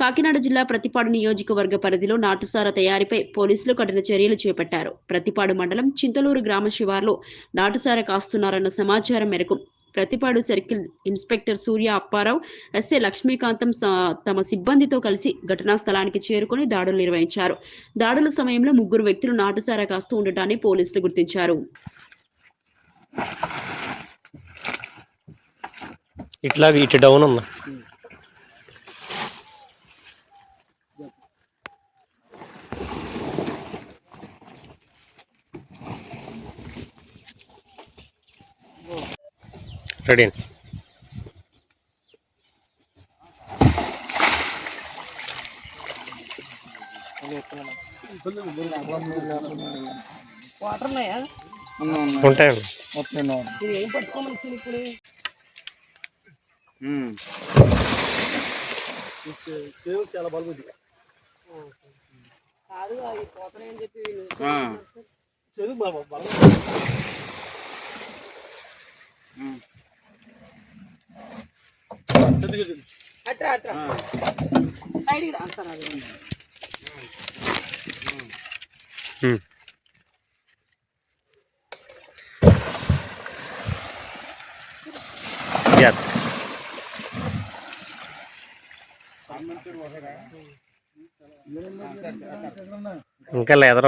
కాకినాడ జిల్లా ప్రతిపాడు నియోజకవర్గ పరిధిలో నాటుసార తయారీపై పోలీసులు కఠిన చర్యలు చేపట్టారు. ప్రతిపాడు మండలం చింతలూరు గ్రామ శివార్లో నాటుసార కాస్తున్నారన్న సమాచారం మేరకు Prathipadu circle inspector Surya Apparao SA Lakshmikantham తమ సిబ్బందితో కలిసి ఘటనా స్థలానికి చేరుకుని దాడులు నిర్వహించారు. దాడుల సమయంలో ముగ్గురు వ్యక్తులు నాటుసారా కాస్తూ ఉండటాన్ని పోలీసులు గుర్తించారు. ఇట్లా ఇటు డౌన్ ఉందా రెడీ అండి వాటర్ ఉన్నాయా ఉంటాయండి ఇది ఏం పట్టుకోమని ఇచ్చింది ఇప్పుడు? కాదు అవి పోతున్నాయని చెప్పి అట్రా అట్రా సైడ్కి సార్ అది ఇంకా లేదర్